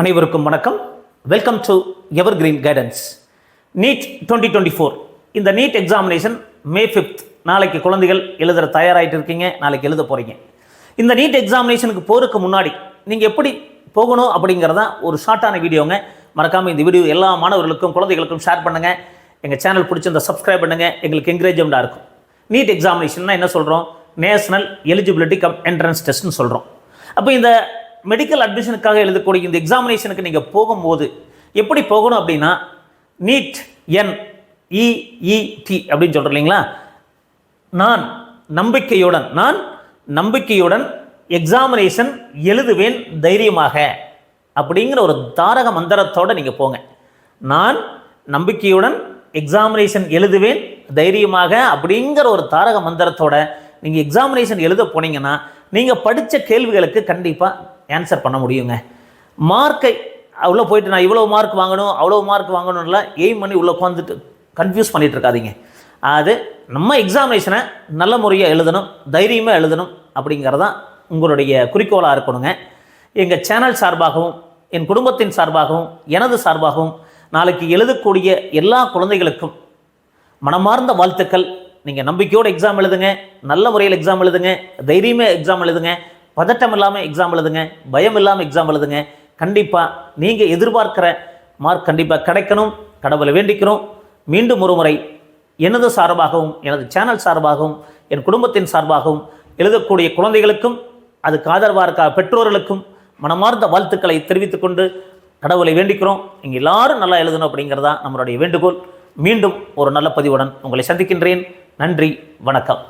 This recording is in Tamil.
அனைவருக்கும் வணக்கம். Welcome to evergreen guidance NEET twenty twenty four இந்த நீட் எக்ஸாமினேஷன் மே ஃபிஃப்த் நாளைக்கு குழந்தைகள் எழுதுற தயாராகிட்டு இருக்கீங்க. நாளைக்கு எழுத போகிறீங்க இந்த நீட் எக்ஸாமினேஷனுக்கு போகிறதுக்கு முன்னாடி நீங்கள் எப்படி போகணும் அப்படிங்கிறத ஒரு ஷார்ட்டான வீடியோங்க. மறக்காமல் இந்த வீடியோ எல்லா மாணவர்களுக்கும் குழந்தைகளுக்கும் ஷேர் பண்ணுங்கள் எங்கள் சேனல் பிடிச்சிருந்த சப்ஸ்கிரைப் பண்ணுங்கள் எங்களுக்கு என்கரேஜ்மெண்ட்டாக இருக்கும். நீட் எக்ஸாமினேஷன்னா என்ன சொல்கிறோம் நேஷனல் எலிஜிபிலிட்டி கம் என்ட்ரன்ஸ் டெஸ்ட்னு சொல்கிறோம் அப்போ இந்த மெடிக்கல் அட்மிஷனுக்காக எழுதக்கூடிய இந்த எக்ஸாமினேஷனுக்கு நீங்கள் போகும்போது எப்படி போகணும் அப்படின்னா நீட் என் இஇடி அப்படின்னு சொல்கிறோம் இல்லைங்களா? நான் நம்பிக்கையுடன் நான் நம்பிக்கையுடன் எக்ஸாமினேஷன் எழுதுவேன் தைரியமாக அப்படிங்கிற ஒரு தாரக மந்திரத்தோடு நீங்கள் போங்க. நான் நம்பிக்கையுடன் எக்ஸாமினேஷன் எழுதுவேன் தைரியமாக அப்படிங்கிற ஒரு தாரக மந்திரத்தோட நீங்கள் எக்ஸாமினேஷன் எழுத போனீங்கன்னா நீங்கள் படித்த கேள்விகளுக்கு கண்டிப்பாக ஆன்சர் பண்ண முடியுங்க. மார்க்கை உள்ளே போயிட்டு நான் இவ்வளோ மார்க் வாங்கணும் அவ்வளோ மார்க் வாங்கணும்லாம் எய்ம் பண்ணி உள்ளே உட்காந்துட்டு கன்ஃபியூஸ் பண்ணிகிட்டு இருக்காதீங்க. அது நம்ம எக்ஸாமினேஷனை நல்ல முறையாக எழுதணும் தைரியமாக எழுதணும் அப்படிங்கிறதான் உங்களுடைய குறிக்கோளாக இருக்கணுங்க. எங்கள் சேனல் சார்பாகவும் என் குடும்பத்தின் சார்பாகவும் எனது சார்பாகவும் நாளைக்கு எழுதக்கூடிய எல்லா குழந்தைகளுக்கும் மனமார்ந்த வாழ்த்துக்கள். நீங்கள் நம்பிக்கையோடு எக்ஸாம் எழுதுங்க நல்ல முறையில் எக்ஸாம் எழுதுங்க தைரியமாக எக்ஸாம் எழுதுங்க பதட்டம் இல்லாமல் எக்ஸாம் எழுதுங்க பயம் இல்லாமல் எக்ஸாம் எழுதுங்க. கண்டிப்பாக நீங்கள் எதிர்பார்க்கிற மார்க் கண்டிப்பாக கிடைக்கணும். கடவுளை வேண்டிக்கிறோம். மீண்டும் ஒரு முறை எனது சார்பாகவும் எனது சேனல் சார்பாகவும் என் குடும்பத்தின் சார்பாகவும் எழுதக்கூடிய குழந்தைகளுக்கும் அதுக்கு ஆதரவாக இருக்க பெற்றோர்களுக்கும் மனமார்ந்த வாழ்த்துக்களை தெரிவித்துக் கொண்டு கடவுளை வேண்டிக்கிறோம். நீங்கள் எல்லாரும் நல்லா எழுதணும் அப்படிங்கிறதா நம்மளுடைய வேண்டுகோள். மீண்டும் ஒரு நல்ல பதிவுடன் உங்களை சந்திக்கின்றேன். நன்றி வணக்கம்.